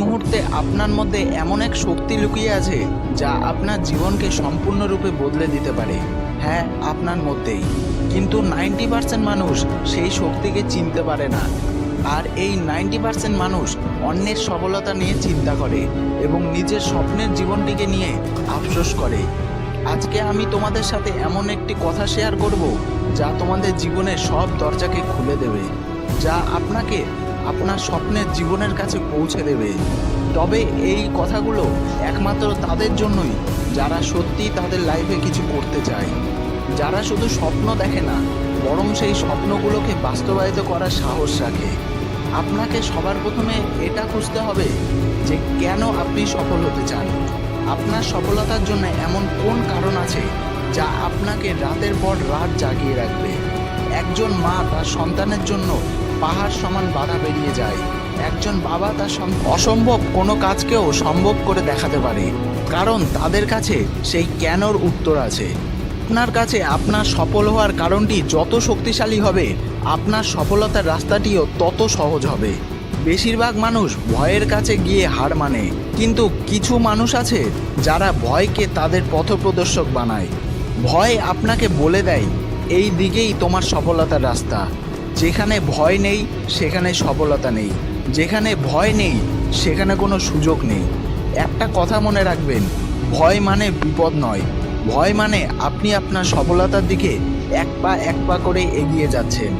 মুহূর্তে আপনার মধ্যে এমন এক শক্তি লুকিয়ে আছে যা আপনার জীবনকে সম্পূর্ণরূপে বদলে দিতে পারে। হ্যাঁ আপনার মধ্যেই। কিন্তু নাইনটি পার্সেন্ট মানুষ সেই শক্তিকে চিনতে পারে না। আর এই নাইনটি পার্সেন্ট মানুষ অন্যের সফলতা নিয়ে চিন্তা করে এবং নিজের স্বপ্নের জীবনটিকে নিয়ে আফসোস করে। আজকে আমি তোমাদের সাথে এমন একটি কথা শেয়ার করব যা তোমাদের জীবনের সব দরজাকে খুলে দেবে, যা আপনাকে আপনার স্বপ্নের জীবনের কাছে পৌঁছে দেবে। তবে এই কথাগুলো একমাত্র তাদের জন্যই, যারা সত্যি তাদের লাইফে কিছু করতে চায়। যারা শুধু স্বপ্ন দেখে না, বরং সেই স্বপ্নগুলোকে বাস্তবায়িত করার সাহস রাখে। আপনাকে সবার প্রথমে এটা খুঁজতে হবে যে কেন আপনি সফল হতে চান। আপনার সফলতার জন্য এমন কোন কারণ আছে যা আপনাকে রাতের পর রাত জাগিয়ে রাখবে? একজন মা তার সন্তানের জন্য পাহাড় সমান বাধা বেরিয়ে যায়। একজন বাবা তার অসম্ভব কোনো কাজকেও সম্ভব করে দেখাতে পারে। কারণ তাদের কাছে সেই কেনর উত্তর আছে। আপনার কাছে আপনার সফল হওয়ার কারণটি যত শক্তিশালী হবে, আপনার সফলতার রাস্তাটিও তত সহজ হবে। বেশিরভাগ মানুষ ভয়ের কাছে গিয়ে হার মানে। কিন্তু কিছু মানুষ আছে যারা ভয়কে তাদের পথপ্রদর্শক বানায়। ভয় আপনাকে বলে দেয়, এই দিকেই তোমার সফলতার রাস্তা। যেখানে ভয় নেই, সেখানে সফলতা নেই। যেখানে ভয় নেই, সেখানে কোনো সুযোগ নেই। একটা কথা মনে রাখবেন, ভয় মানে বিপদ নয়। ভয় মানে আপনি আপনার সফলতার দিকে এক পা এক পা করে এগিয়ে যাচ্ছেন।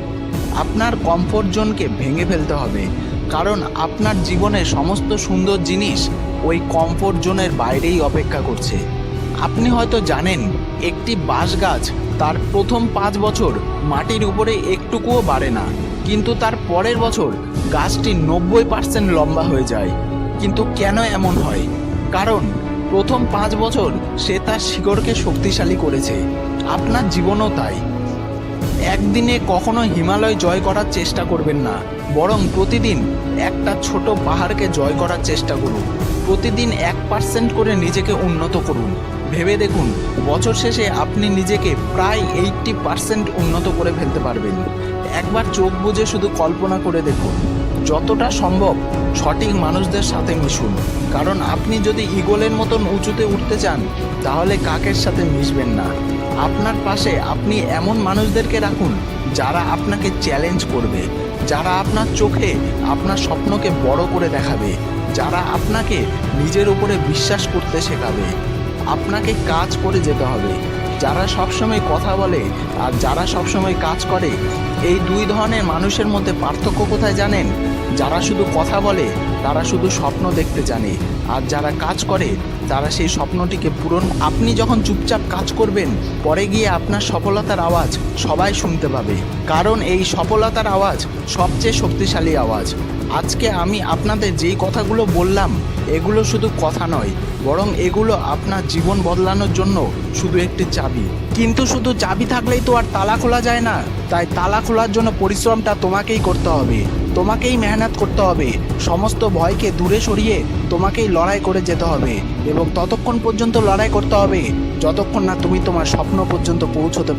আপনার কমফোর্ট জোনকে ভেঙে ফেলতে হবে। কারণ আপনার জীবনে সমস্ত সুন্দর জিনিস ওই কমফোর্ট জোনের বাইরেই অপেক্ষা করছে। আপনি হয়তো জানেন, একটি বাঁশ গাছ তার প্রথম পাঁচ বছর মাটির উপরে একটুকুও বাড়ে না। কিন্তু তার পরের বছর গাছটি নব্বই পার্সেন্ট লম্বা হয়ে যায়। কিন্তু কেন এমন হয়? কারণ প্রথম পাঁচ বছর সে তার শিকড়কে শক্তিশালী করেছে। আপনার জীবনও তাই। একদিনে কখনো হিমালয় জয় করার চেষ্টা করবেন না। বরং প্রতিদিন একটা ছোট পাহাড়কে জয় করার চেষ্টা করুন। প্রতিদিন এক পার্সেন্ট করে নিজেকে উন্নত করুন। ভেবে দেখুন, বছর শেষে আপনি নিজেকে প্রায় এইটটি পার্সেন্ট উন্নত করে ফেলতে পারবেন। একবার চোখ বুজে শুধু কল্পনা করে দেখুন, যতটা সম্ভব সঠিক মানুষদের সাথে মিশুন। কারণ আপনি যদি ইগলের মতন উঁচুতে উঠতে চান, তাহলে কাকের সাথে মিশবেন না। আপনার পাশে আপনি এমন মানুষদেরকে রাখুন, যারা আপনাকে চ্যালেঞ্জ করবে, যারা আপনার চোখে আপনার স্বপ্নকে বড় করে দেখাবে, যারা আপনাকে নিজের উপরে বিশ্বাস করতে শেখাবে। আপনাকে কাজ করে যেতে হবে। যারা সবসময় কথা বলে আর যারা সবসময় কাজ করে, এই দুই ধরনের মানুষের মধ্যে পার্থক্য কোথায় জানেন? যারা শুধু কথা বলে, তারা শুধু স্বপ্ন দেখতে জানে। আর যারা কাজ করে, তারা সেই স্বপ্নটিকে পূরণ। আপনি যখন চুপচাপ কাজ করবেন, পরে গিয়ে আপনার সফলতার আওয়াজ সবাই শুনতে পাবে। কারণ এই সফলতার আওয়াজ সবচেয়ে শক্তিশালী আওয়াজ। আজকে আমি আপনাদের যেই কথাগুলো বললাম, এগুলো শুধু কথা নয়, বরং এগুলো আপনার জীবন বদলানোর জন্য শুধু একটি চাবি। কিন্তু শুধু চাবি থাকলেই তো আর তালা খোলা যায় না। তাই তালা খোলার জন্য পরিশ্রমটা তোমাকেই করতে হবে। তোমাকেই মেহনত করতে হবে। সমস্ত ভয়কে দূরে সরিয়ে তোমাকেই লড়াই করে যেতে হবে। এবং ততক্ষণ পর্যন্ত লড়াই করতে হবে, যতক্ষণ না তুমি তোমার স্বপ্ন পর্যন্ত পৌঁছতে